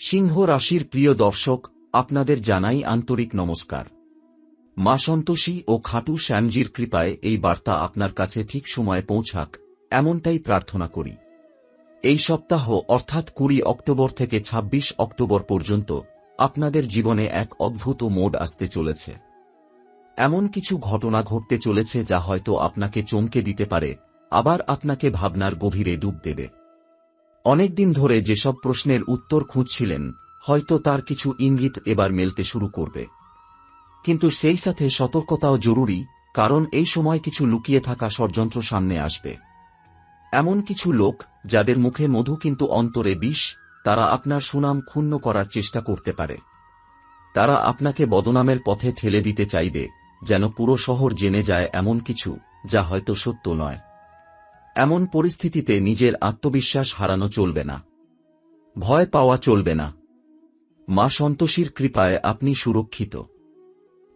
সিংহ রাশির প্রিয় দর্শক, আপনাদের জানাই আন্তরিক নমস্কার। মা সন্তোষী ও খাটু শ্যামজির কৃপায় এই বার্তা আপনার কাছে ঠিক সময়ে পৌঁছাক, এমনটাই প্রার্থনা করি। এই সপ্তাহ, অর্থাৎ কুড়ি অক্টোবর থেকে ২৬ অক্টোবর পর্যন্ত, আপনাদের জীবনে এক অদ্ভুত মোড আসতে চলেছে। এমন কিছু ঘটনা ঘটতে চলেছে যা হয়তো আপনাকে চমকে দিতে পারে, আবার আপনাকে ভাবনার গভীরে ডুব দেবে। অনেকদিন ধরে যেসব প্রশ্নের উত্তর খুঁজছিলেন, হয়তো তার কিছু ইঙ্গিত এবার মেলতে শুরু করবে। কিন্তু সেই সাথে সতর্কতাও জরুরি, কারণ এই সময় কিছু লুকিয়ে থাকা ষড়যন্ত্র সামনে আসবে। এমন কিছু লোক, যাদের মুখে মধু কিন্তু অন্তরে বিষ, তারা আপনার সুনাম ক্ষুণ্ণ করার চেষ্টা করতে পারে। তারা আপনাকে বদনামের পথে ঠেলে দিতে চাইবে, যেন পুরো শহর জেনে যায় এমন কিছু, যা হয়তো সত্য নয়। এমন পরিস্থিতিতে নিজের আত্মবিশ্বাস হারানো চলবে না। ভয় পাওয়া চলবে না। মা সন্তোষীর কৃপায় আপনি সুরক্ষিত।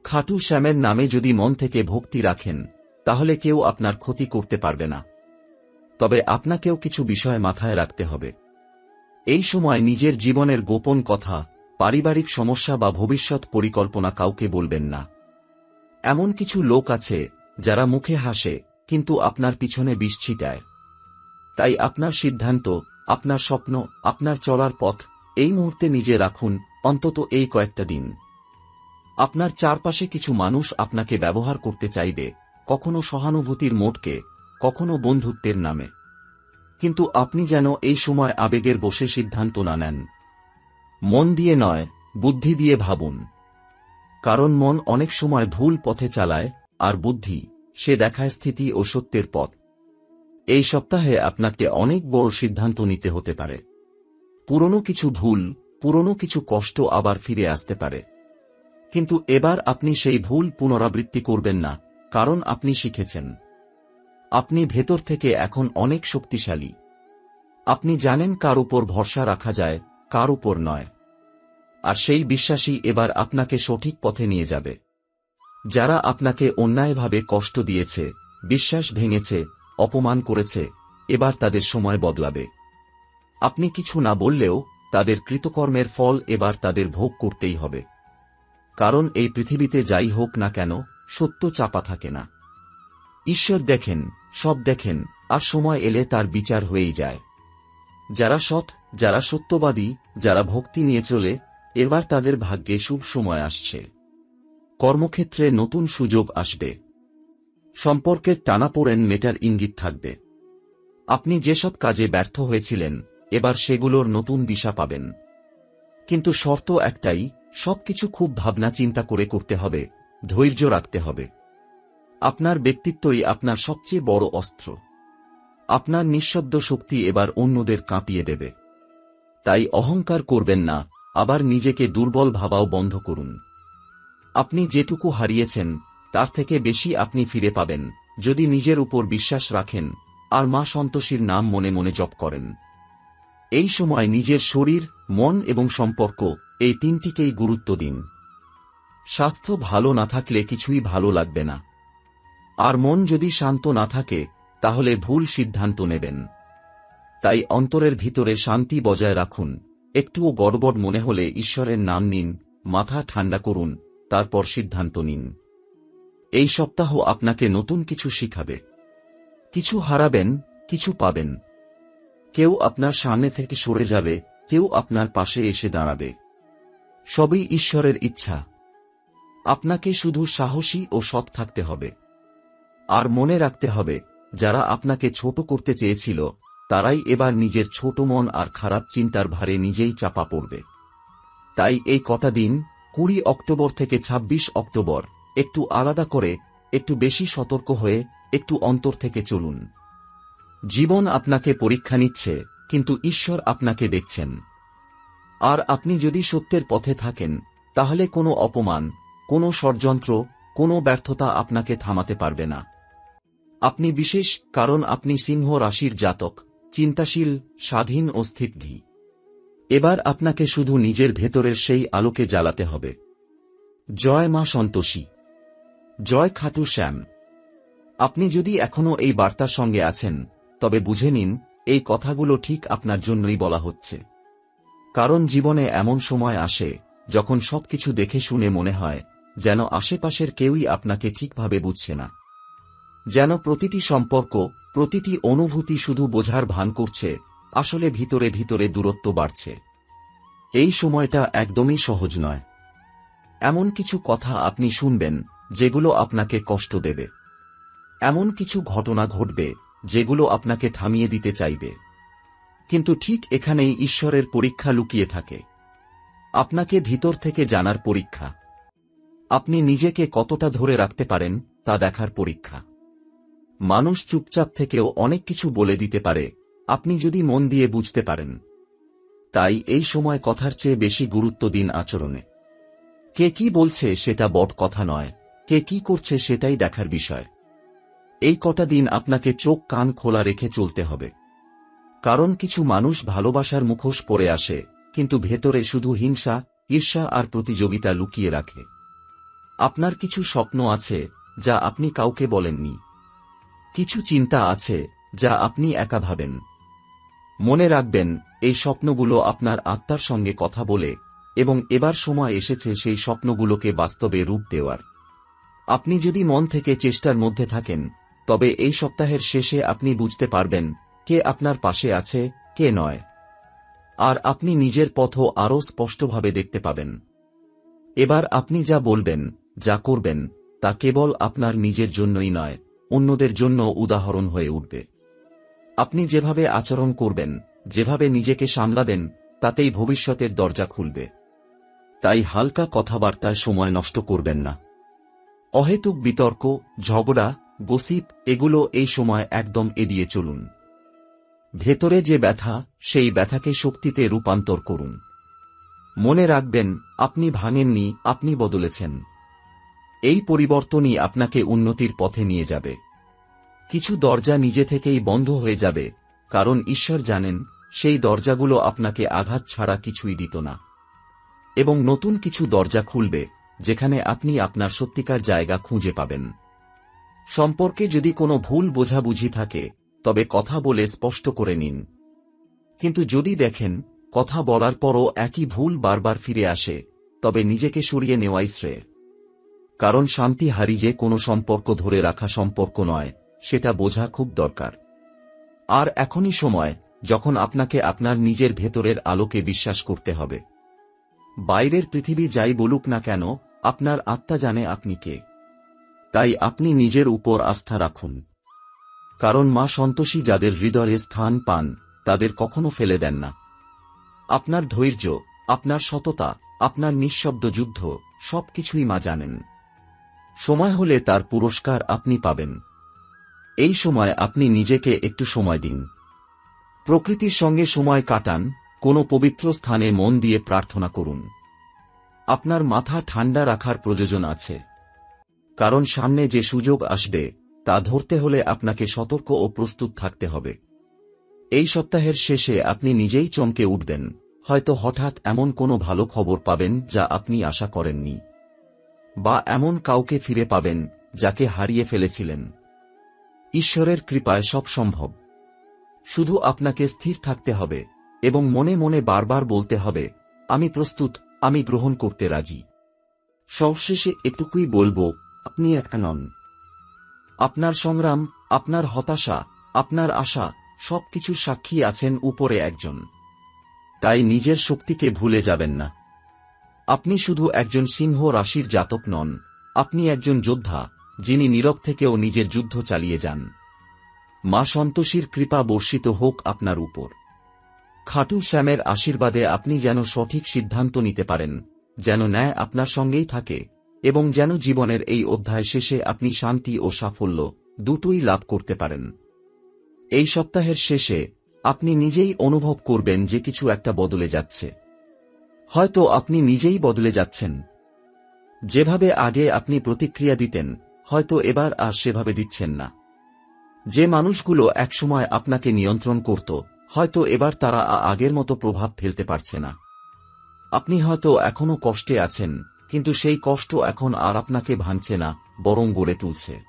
খাটু শ্যামের নামে যদি মন থেকে ভক্তি রাখেন, তাহলে কেউ আপনার ক্ষতি করতে পারবে না। তবে আপনাকেও কিছু বিষয় মাথায় রাখতে হবে। এই সময় নিজের জীবনের গোপন কথা, পারিবারিক সমস্যা বা ভবিষ্যৎ পরিকল্পনা কাউকে বলবেন না। এমন কিছু লোক আছে, যারা মুখে হাসে কিন্তু আপনার পিছনে বিষ ছিটায়। তাই আপনার সিদ্ধান্ত, আপনার স্বপ্ন, আপনার চলার পথ, এই মুহূর্তে নিজে রাখুন, অন্তত এই কয়েকটা দিন। আপনার চারপাশে কিছু মানুষ আপনাকে ব্যবহার করতে চাইবে, কখনো সহানুভূতির মোটকে, কখনো বন্ধুত্বের নামে। কিন্তু আপনি যেন এই সময় আবেগের বসে সিদ্ধান্ত না নেন। মন দিয়ে নয়, বুদ্ধি দিয়ে ভাবুন। কারণ মন অনেক সময় ভুল পথে চালায়, আর বুদ্ধি সে দেখায় স্থিতি ও সত্যের পথ। এই সপ্তাহে আপনাকে অনেক বড় সিদ্ধান্ত নিতে হতে পারে। পুরনো কিছু ভুল, পুরনো কিছু কষ্ট আবার ফিরে আসতে পারে। কিন্তু এবার আপনি সেই ভুল পুনরাবৃত্তি করবেন না, কারণ আপনি শিখেছেন। আপনি ভেতর থেকে এখন অনেক শক্তিশালী। আপনি জানেন কার উপর ভরসা রাখা যায়, কার উপর নয়। আর সেই বিশ্বাসী এবার আপনাকে সঠিক পথে নিয়ে যাবে। যারা আপনাকে অন্যায়ভাবে কষ্ট দিয়েছে, বিশ্বাস ভেঙেছে, অপমান করেছে, এবার তাদের সময় বদলাবে। আপনি কিছু না বললেও তাদের কৃতকর্মের ফল এবার তাদের ভোগ করতেই হবে। কারণ এই পৃথিবীতে যাই হোক না কেন, সত্য চাপা থাকে না। ঈশ্বর দেখেন, সব দেখেন, আর সময় এলে তার বিচার হয়েই যায়। যারা সৎ, যারা সত্যবাদী, যারা ভক্তি নিয়ে চলে, এবার তাদের ভাগ্যে শুভ সময় আসছে। কর্মক্ষেত্রে নতুন সুযোগ আসবে। সম্পর্কের টানাপোড়েন মেটার ইঙ্গিত থাকবে। আপনি যেসব কাজে ব্যর্থ হয়েছিলেন, এবার সেগুলোর নতুন দিশা পাবেন। কিন্তু শর্ত একটাই, সবকিছু খুব ভাবনা চিন্তা করে করতে হবে, ধৈর্য রাখতে হবে। আপনার ব্যক্তিত্বই আপনার সবচেয়ে বড় অস্ত্র। আপনার নিঃশব্দ শক্তি এবার অন্যদের কাঁপিয়ে দেবে। তাই অহংকার করবেন না, আবার নিজেকে দুর্বল ভাবাও বন্ধ করুন। আপনি যেটুকু হারিয়েছেন, তার থেকে বেশি আপনি ফিরে পাবেন, যদি নিজের উপর বিশ্বাস রাখেন, আর মা সন্তোষীর নাম মনে মনে জপ করেন। এই সময় নিজের শরীর, মন এবং সম্পর্ক, এই তিনটিকেই গুরুত্ব দিন। স্বাস্থ্য ভালো না থাকলে কিছুই ভালো লাগবে না। আর মন যদি শান্ত না থাকে, তাহলে ভুল সিদ্ধান্ত নেবেন। তাই অন্তরের ভিতরে শান্তি বজায় রাখুন। একটুও গড়বড় মনে হলে ঈশ্বরের নাম নিন, মাথা ঠান্ডা করুন তারপর সিদ্ধান্ত নিন। এই সপ্তাহ আপনাকে নতুন কিছু শিখাবে। কিছু হারাবেন, কিছু পাবেন। কেউ আপনার সামনে থেকে সরে যাবে, কেউ আপনার পাশে এসে দাঁড়াবে। সবই ঈশ্বরের ইচ্ছা। আপনাকে শুধু সাহসী ও সৎ থাকতে হবে। আর মনে রাখতে হবে, যারা আপনাকে ছোট করতে চেয়েছিল, তারাই এবার নিজের ছোট মন আর খারাপ চিন্তার ভারে নিজেই চাপা পড়বে। তাই এই কটা দিন কুড়ি অক্টোবর থেকে ২৬ অক্টোবর। একটু আলাদা করে, একটু বেশি সতর্ক হয়ে, একটু অন্তর থেকে চলুন। জীবন আপনাকে পরীক্ষা নিচ্ছে, কিন্তু ঈশ্বর আপনাকে দেখছেন। আর আপনি যদি সত্যের পথে থাকেন, তাহলে কোনো অপমান, কোনো ষড়যন্ত্র, কোনো ব্যর্থতা আপনাকে থামাতে পারবে না। আপনি বিশেষ, কারণ আপনি সিংহ রাশির জাতক, চিন্তাশীল, স্বাধীন ও স্থিতি এবার আপনাকে শুধু নিজের ভেতরের সেই আলোকে জ্বালাতে হবে। জয় মা সন্তোষী। জয় খাটু শ্যাম। আপনি যদি এখনও এই বার্তার সঙ্গে আছেন, তবে বুঝে নিন, এই কথাগুলো ঠিক আপনার জন্যই বলা হচ্ছে। কারণ জীবনে এমন সময় আসে, যখন সবকিছু দেখে শুনে মনে হয়, যেন আশেপাশের কেউই আপনাকে ঠিকভাবে বুঝছে না। যেন প্রতিটি সম্পর্ক, প্রতিটি অনুভূতি শুধু বোঝার ভান করছে আসলে ভিতরে ভিতরে দূরত্ব বাড়ছে। এই সময়টা একদমই সহজ নয়। এমন কিছু কথা আপনি শুনবেন, যেগুলো আপনাকে কষ্ট দেবে। এমন কিছু ঘটনা ঘটবে, যেগুলো আপনাকে থামিয়ে দিতে চাইবে। কিন্তু ঠিক এখানেই ঈশ্বরের পরীক্ষা লুকিয়ে থাকে। আপনাকে ভিতর থেকে জানার পরীক্ষা। আপনি নিজেকে কতটা ধরে রাখতে পারেন, তা দেখার পরীক্ষা। মানুষ চুপচাপ থেকেও অনেক কিছু বলে দিতে পারে আপনি যদি মন দিয়ে বুঝতে পারেন। তাই এই সময় কথার চেয়ে বেশি গুরুত্ব দিন আচরণে। কে কি বলছে সেটা বট কথা নয়, কে কি করছে সেটাই দেখার বিষয়। এই কটা দিন আপনাকে চোখ কান খোলা রেখে চলতে হবে। কারণ কিছু মানুষ ভালোবাসার মুখোশ পরে আসে, কিন্তু ভেতরে শুধু হিংসা, ঈর্ষা আর প্রতিযোগিতা লুকিয়ে রাখে। আপনার কিছু স্বপ্ন আছে, যা আপনি কাউকে বলেননি। কিছু চিন্তা আছে, যা আপনি একা ভাবেন। মনে রাখবেন, এই স্বপ্নগুলো আপনার আত্মার সঙ্গে কথা বলে, এবং এবার সময় এসেছে সেই স্বপ্নগুলোকে বাস্তবে রূপ দেওয়ার। আপনি যদি মন থেকে চেষ্টার মধ্যে থাকেন, তবে এই সপ্তাহের শেষে আপনি বুঝতে পারবেন, কে আপনার পাশে আছে, কে নয়। আর আপনি নিজের পথও আরও স্পষ্টভাবে দেখতে পাবেন। এবার আপনি যা বলবেন, যা করবেন, তা কেবল আপনার নিজের জন্যই নয়, অন্যদের জন্য উদাহরণ হয়ে উঠবে। আপনি যেভাবে আচরণ করবেন, যেভাবে নিজেকে সামলাবেন, তাতেই ভবিষ্যতের দরজা খুলবে। তাই হালকা কথাবার্তায় সময় নষ্ট করবেন না। অহেতুক বিতর্ক, ঝগড়া, গসিপ, এগুলো এই সময় একদম এড়িয়ে চলুন। ভেতরে যে ব্যথা, সেই ব্যথাকে শক্তিতে রূপান্তর করুন। মনে রাখবেন, আপনি ভাঙেননি, আপনি বদলেছেন। এই পরিবর্তনই আপনাকে উন্নতির পথে নিয়ে যাবে। কিছু দরজা নিজে থেকেই বন্ধ হয়ে যাবে, কারণ ঈশ্বর জানেন, সেই দরজাগুলো আপনাকে আঘাত ছাড়া কিছুই দিত না। এবং নতুন কিছু দরজা খুলবে, যেখানে আপনি আপনার সত্যিকার জায়গা খুঁজে পাবেন। সম্পর্কে যদি কোনো ভুল বোঝাবুঝি থাকে, তবে কথা বলে স্পষ্ট করে নিন। কিন্তু যদি দেখেন, কথা বলার পরও একই ভুল বারবার ফিরে আসে, তবে নিজেকে সরিয়ে নেওয়াই শ্রেয়। কারণ শান্তি হারিয়ে কোনো সম্পর্ক ধরে রাখা সম্পর্ক নয় সেটা বোঝা খুব দরকার। আর এখনই সময়, যখন আপনাকে আপনার নিজের ভেতরের আলোকে বিশ্বাস করতে হবে। বাইরের পৃথিবী যাই বলুক না কেন, আপনার আত্মা জানে আপনি কে। তাই আপনি নিজের উপর আস্থা রাখুন। কারণ মা সন্তোষী যাদের হৃদয়ে স্থান পান, তাদের কখনো ফেলে দেন না। আপনার ধৈর্য, আপনার সততা, আপনার নিঃশব্দ যুদ্ধ, সবকিছুই মা জানেন। সময় হলে তার পুরস্কার আপনি পাবেন। এই সময় আপনি নিজেকে একটু সময় দিন। প্রকৃতির সঙ্গে সময় কাটান, কোনো পবিত্র স্থানে মন দিয়ে প্রার্থনা করুন। আপনার মাথা ঠান্ডা রাখার প্রয়োজন আছে। কারণ সামনে যে সুযোগ আসবে, তা ধরতে হলে আপনাকে সতর্ক ও প্রস্তুত থাকতে হবে। এই সপ্তাহের শেষে আপনি নিজেই চমকে উঠবেন। হয়তো হঠাৎ এমন কোনো ভালো খবর পাবেন যা আপনি আশা করেননি। বা এমন কাউকে ফিরে পাবেন যাকে হারিয়ে ফেলেছিলেন। ঈশ্বরের কৃপায় সব সম্ভব। শুধু আপনাকে স্থির থাকতে হবে এবং মনে মনে বারবার বলতে হবে, আমি প্রস্তুত, আমি গ্রহণ করতে রাজি। সবশেষে এটুকুই বলব, আপনি একা নন। আপনার সংগ্রাম, আপনার হতাশা, আপনার আশা সবকিছু সাক্ষী আছেন উপরে একজন। তাই নিজের শক্তিকে ভুলে যাবেন না। আপনি শুধু একজন সিংহ রাশির জাতক নন, আপনি একজন যোদ্ধা। যিনি নীরব থেকেও নিজের যুদ্ধ চালিয়ে যান। মা সন্তোষীর কৃপা বর্ষিত হোক আপনার উপর। খাটু শ্যামের আশীর্বাদে আপনি যেন সঠিক সিদ্ধান্ত নিতে পারেন, যেন ন্যায় আপনার সঙ্গেই থাকে, এবং যেন জীবনের এই অধ্যায় শেষে আপনি শান্তি ও সাফল্য দুটোই লাভ করতে পারেন। এই সপ্তাহের শেষে আপনি নিজেই অনুভব করবেন যে কিছু একটা বদলে যাচ্ছে। হয়তো আপনি নিজেই বদলে যাচ্ছেন। যেভাবে আগে আপনি প্রতিক্রিয়া দিতেন হয়তো এবার আর সেভাবে দিচ্ছেন না। যে মানুষগুলো একসময় আপনাকে নিয়ন্ত্রণ করত, হয়তো এবার তারা আগের মতো প্রভাব ফেলতে পারছে না। আপনি হয়তো এখনও কষ্টে আছেন, কিন্তু সেই কষ্ট এখন আর আপনাকে ভাঙছে না, বরং গড়ে তুলছে।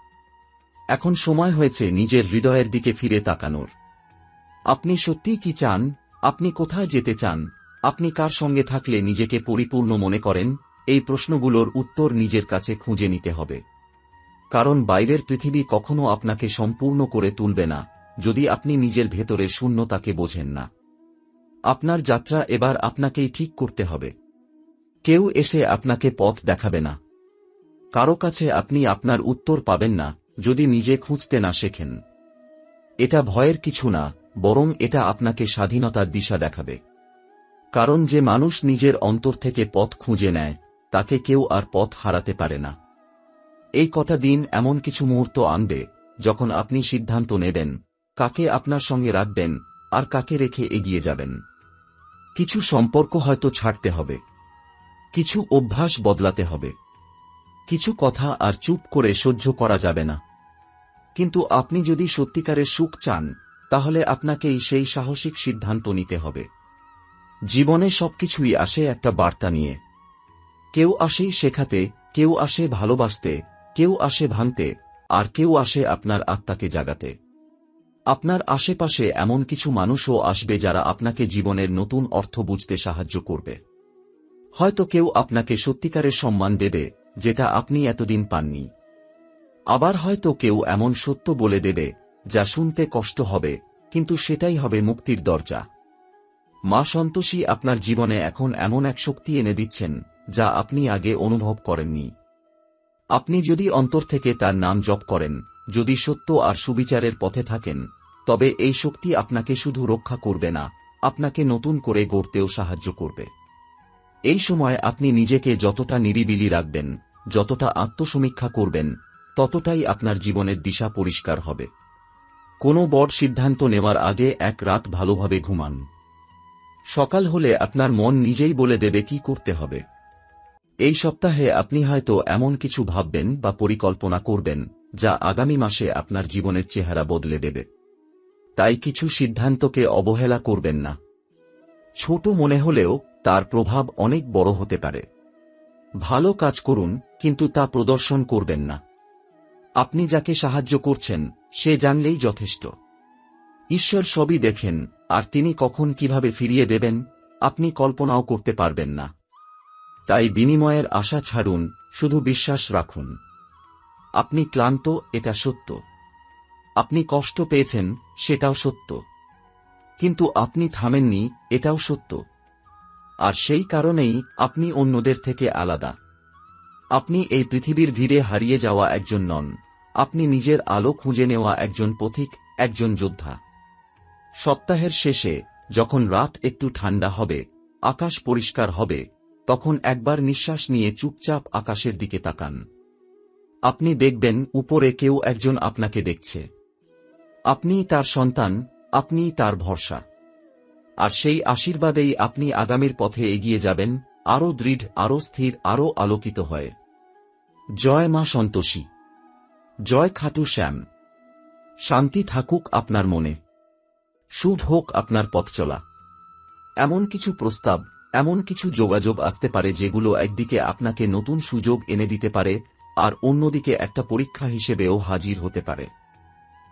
এখন সময় হয়েছে নিজের হৃদয়ের দিকে ফিরে তাকানোর। আপনি সত্যিই কি চান? আপনি কোথায় যেতে চান? আপনি কার সঙ্গে থাকলে নিজেকে পরিপূর্ণ মনে করেন? এই প্রশ্নগুলোর উত্তর নিজের কাছে খুঁজে নিতে হবে। কারণ বাইরের পৃথিবী কখনো আপনাকে সম্পূর্ণ করে তুলবে না, যদি আপনি নিজের ভেতরের শূন্যতাকে বোঝেন না। আপনার যাত্রা এবার আপনাকেই ঠিক করতে হবে। কেউ এসে আপনাকে পথ দেখাবে না। কারও কাছে আপনি আপনার উত্তর পাবেন না, যদি নিজে খুঁজতে না শেখেন। এটা ভয়ের কিছু না, বরং এটা আপনাকে স্বাধীনতার দিশা দেখাবে। কারণ যে মানুষ নিজের অন্তর থেকে পথ খুঁজে নেয়, তাকে কেউ আর পথ হারাতে পারে না। এই কটা দিন এমন কিছু মুহূর্ত আনবে, যখন আপনি সিদ্ধান্ত নেবেন, কাকে আপনার সঙ্গে রাখবেন, আর কাকে রেখে এগিয়ে যাবেন। কিছু সম্পর্ক হয়তো ছাড়তে হবে। কিছু অভ্যাস বদলাতে হবে। কিছু কথা আর চুপ করে সহ্য করা যাবে না। কিন্তু আপনি যদি সত্যিকারের সুখ চান, তাহলে আপনাকেই সেই সাহসিক সিদ্ধান্ত নিতে হবে। জীবনে সবকিছুই আসে একটা বার্তা নিয়ে। কেউ আসেই শেখাতে, কেউ আসে ভালোবাসতে কেউ আসে ভাঙতে, আর কেউ আসে আপনার আত্মাকে জাগাতে। আপনার আশেপাশে এমন কিছু মানুষও আসবে যারা আপনাকে জীবনের নতুন অর্থ বুঝতে সাহায্য করবে। হয়তো কেউ আপনাকে সত্যিকারের সম্মান দেবে, যেটা আপনি এতদিন পাননি। আবার হয়তো কেউ এমন সত্য বলে দেবে, যা শুনতে কষ্ট হবে, কিন্তু সেটাই হবে মুক্তির দরজা। মা সন্তোষী আপনার জীবনে এখন এমন এক শক্তি এনে দিচ্ছেন, যা আপনি আগে অনুভব করেননি। আপনি যদি অন্তর থেকে তার নাম জপ করেন, যদি সত্য আর সুবিচারের পথে থাকেন, তবে এই শক্তি আপনাকে শুধু রক্ষা করবে না, আপনাকে নতুন করে গড়তেও সাহায্য করবে। এই সময় আপনি নিজেকে যতটা নিরিবিলি রাখবেন, যতটা আত্মসমীক্ষা করবেন, ততটাই আপনার জীবনের দিশা পরিষ্কার হবে। কোনো বড় সিদ্ধান্ত নেওয়ার আগে এক রাত ভালোভাবে ঘুমান। সকাল হলে আপনার মন নিজেই বলে দেবে কি করতে হবে। এই সপ্তাহে আপনি হয়তো এমন কিছু ভাববেন বা পরিকল্পনা করবেন, যা আগামী মাসে আপনার জীবনের চেহারা বদলে দেবে। তাই কিছু সিদ্ধান্তকে অবহেলা করবেন না। ছোট মনে হলেও তার প্রভাব অনেক বড় হতে পারে। ভালো কাজ করুন, কিন্তু তা প্রদর্শন করবেন না। আপনি যাকে সাহায্য করছেন, সে জানলেই যথেষ্ট। ঈশ্বর সবই দেখেন, আর তিনি কখন কীভাবে ফিরিয়ে দেবেন, আপনি কল্পনাও করতে পারবেন না। তাই বিনিময়ের আশা ছাড়ুন, শুধু বিশ্বাস রাখুন। আপনি ক্লান্ত, এটা সত্য। আপনি কষ্ট পেয়েছেন, সেটাও সত্য। কিন্তু আপনি থামেননি, এটাও সত্য। আর সেই কারণেই আপনি অন্যদের থেকে আলাদা। আপনি এই পৃথিবীর ভিড়ে হারিয়ে যাওয়া একজন নন। আপনি নিজের আলো খুঁজে নেওয়া একজন পথিক, একজন যোদ্ধা। সপ্তাহের শেষে, যখন রাত একটু ঠান্ডা হবে, আকাশ পরিষ্কার হবে তখন একবার নিঃশ্বাস নিয়ে চুপচাপ আকাশের দিকে তাকান। আপনি দেখবেন, উপরে কেউ একজন আপনাকে দেখছে। আপনি তার সন্তান, আপনি তার ভরসা। আর সেই আশীর্বাদেই আপনি আগামীর পথে এগিয়ে যাবেন, আরও দৃঢ়, আরও স্থির, আরও আলোকিত হয়। জয় মা সন্তোষী। জয় খাটু শ্যাম। শান্তি থাকুক আপনার মনে। শুভ হোক আপনার পথ চলা এমন কিছু প্রস্তাব এমন কিছু যোগাযোগ আসতে পারে যেগুলো একদিকে আপনাকে নতুন সুযোগ এনে দিতে পারে, আর অন্যদিকে একটা পরীক্ষা হিসেবেও হাজির হতে পারে।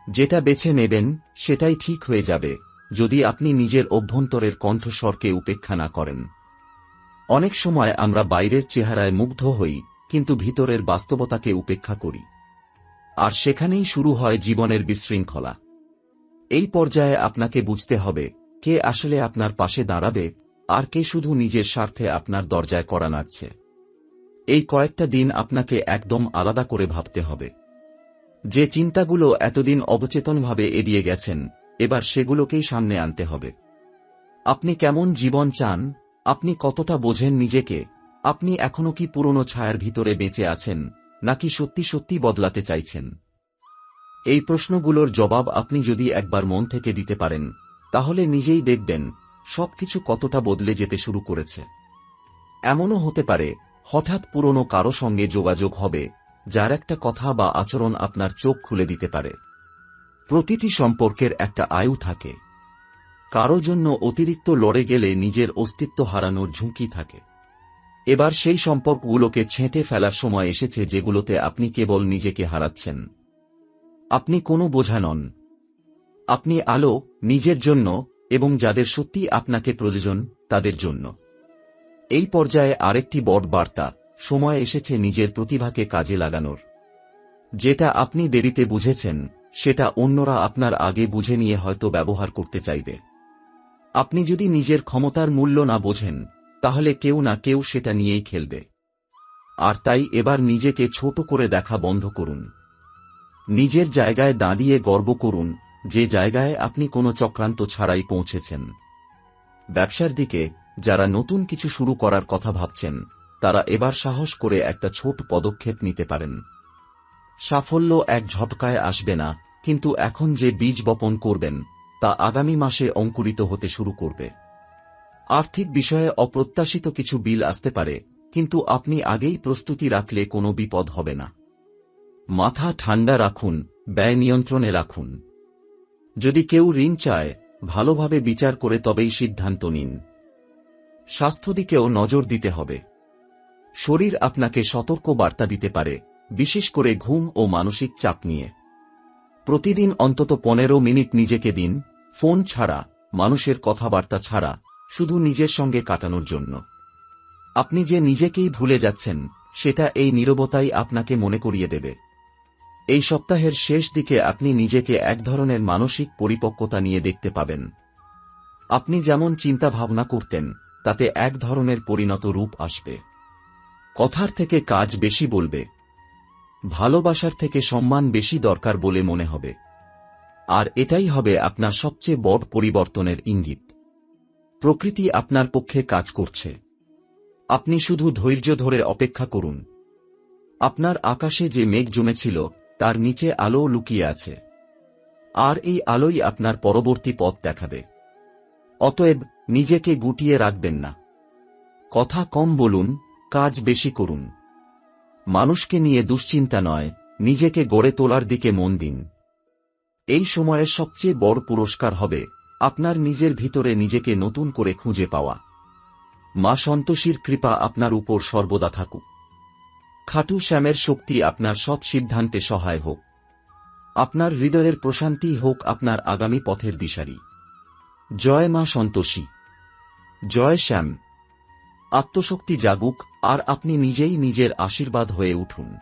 যেটা বেছে নেবেন, সেটাই ঠিক হয়ে যাবে, যদি আপনি নিজের অভ্যন্তরের কণ্ঠস্বরকে উপেক্ষা না করেন। অনেক সময় আমরা বাইরের চেহারায় মুগ্ধ হই, কিন্তু ভিতরের বাস্তবতাকে উপেক্ষা করি। আর সেখানেই শুরু হয় জীবনের বিশৃঙ্খলা। এই পর্যায়ে আপনাকে বুঝতে হবে, কে আসলে আপনার পাশে দাঁড়াবে আর কে শুধু নিজের স্বার্থে আপনার দরজায় করা নাড়ছে। এই কয়েকটা দিন আপনাকে একদম আলাদা করে ভাবতে হবে। যে চিন্তাগুলো এতদিন অবচেতনভাবে এড়িয়ে গেছেন, এবার সেগুলোকেই সামনে আনতে হবে। আপনি কেমন জীবন চান, আপনি কতটা বোঝেন নিজেকে, আপনি এখনও কি পুরনো ছায়ার ভিতরে বেঁচে আছেন, নাকি সত্যি সত্যি বদলাতে চাইছেন? এই প্রশ্নগুলোর জবাব আপনি যদি একবার মন থেকে দিতে পারেন, তাহলে নিজেই দেখবেন সবকিছু কতটা বদলে যেতে শুরু করেছে। এমনও হতে পারে, হঠাৎ পুরনো কারও সঙ্গে যোগাযোগ হবে, যার একটা কথা বা আচরণ আপনার চোখ খুলে দিতে পারে। প্রতিটি সম্পর্কের একটা আয়ু থাকে। কারও জন্য অতিরিক্ত লড়ে গেলে নিজের অস্তিত্ব হারানোর ঝুঁকি থাকে। এবার সেই সম্পর্কগুলোকে ছেঁটে ফেলার সময় এসেছে যেগুলোতে আপনি কেবল নিজেকে হারাচ্ছেন। আপনি কোনো বোঝা নন। আপনি আলো, নিজের জন্য এবং যাদের সত্যি আপনাকে প্রয়োজন, তাদের জন্য। এই পর্যায়ে আরেকটি বড় বার্তা, সময় এসেছে নিজের প্রতিভাকে কাজে লাগানোর। যেটা আপনি দেরিতে বুঝেছেন, সেটা অন্যরা আপনার আগে বুঝে নিয়ে হয়তো ব্যবহার করতে চাইবে। আপনি যদি নিজের ক্ষমতার মূল্য না বোঝেন, তাহলে কেউ না কেউ সেটা নিয়েই খেলবে। আর তাই এবার নিজেকে ছোট করে দেখা বন্ধ করুন। নিজের জায়গায় দাঁড়িয়ে গর্ব করুন যে জায়গায় আপনি কোনো চক্রান্ত ছাড়াই পৌঁছেছেন। ব্যবসার দিকে যারা নতুন কিছু শুরু করার কথা ভাবছেন, তারা এবার সাহস করে একটা ছোট পদক্ষেপ নিতে পারেন। সাফল্য এক ঝটকায় আসবে না, কিন্তু এখন যে বীজ বপন করবেন, তা আগামী মাসে অঙ্কুরিত হতে শুরু করবে। আর্থিক বিষয়ে অপ্রত্যাশিত কিছু বিল আসতে পারে, কিন্তু আপনি আগেই প্রস্তুতি রাখলে কোনো বিপদ হবে না। মাথা ঠান্ডা রাখুন, ব্যয় নিয়ন্ত্রণে রাখুন। যদি কেউ ঋণ চায়, ভালোভাবে বিচার করে তবেই সিদ্ধান্ত নিন। স্বাস্থ্য দিকেও নজর দিতে হবে। শরীর আপনাকে সতর্ক বার্তা দিতে পারে, বিশেষ করে ঘুম ও মানসিক চাপ নিয়ে। প্রতিদিন অন্তত পনেরো মিনিট নিজেকে দিন, ফোন ছাড়া, মানুষের কথাবার্তা ছাড়া, শুধু নিজের সঙ্গে কাটানোর জন্য। আপনি যে নিজেকেই ভুলে যাচ্ছেন, সেটা এই নীরবতাই আপনাকে মনে করিয়ে দেবে। এই সপ্তাহের শেষ দিকে আপনি নিজেকে এক ধরনের মানসিক পরিপক্কতা নিয়ে দেখতে পাবেন। আপনি যেমন চিন্তা ভাবনা করতেন, তাতে এক ধরনের পরিণত রূপ আসবে। কথার থেকে কাজ বেশি বলবে। ভালোবাসার থেকে সম্মান বেশি দরকার বলে মনে হবে। আর এটাই হবে আপনার সবচেয়ে বড় পরিবর্তনের ইঙ্গিত। প্রকৃতি আপনার পক্ষে কাজ করছে। আপনি শুধু ধৈর্য ধরে অপেক্ষা করুন। আপনার আকাশে যে মেঘ জমেছিল তার নিচে আলো লুকিয়ে আছে। আর এই আলোই আপনার পরবর্তী পথ দেখাবে। অতএব নিজেকে গুটিয়ে রাখবেন না। কথা কম বলুন, কাজ বেশি করুন। মানুষকে নিয়ে দুশ্চিন্তা নয়, নিজেকে গড়ে তোলার দিকে মন দিন। এই সময়ের সবচেয়ে বড় পুরস্কার হবে আপনার নিজের ভিতরে নিজেকে নতুন করে খুঁজে পাওয়া। মা সন্তোষীর কৃপা আপনার উপর সর্বদা থাকুক। খাটু শ্যামের শক্তি আপনার সৎ সিদ্ধান্তে সহায় হোক। আপনার হৃদয়ের প্রশান্তি হোক আপনার আগামী পথের দিশারি। জয় মা সন্তোষী। জয় শ্যাম। আত্মশক্তি জাগুক আর আপনি নিজেই নিজের আশীর্বাদ হয়ে উঠুন।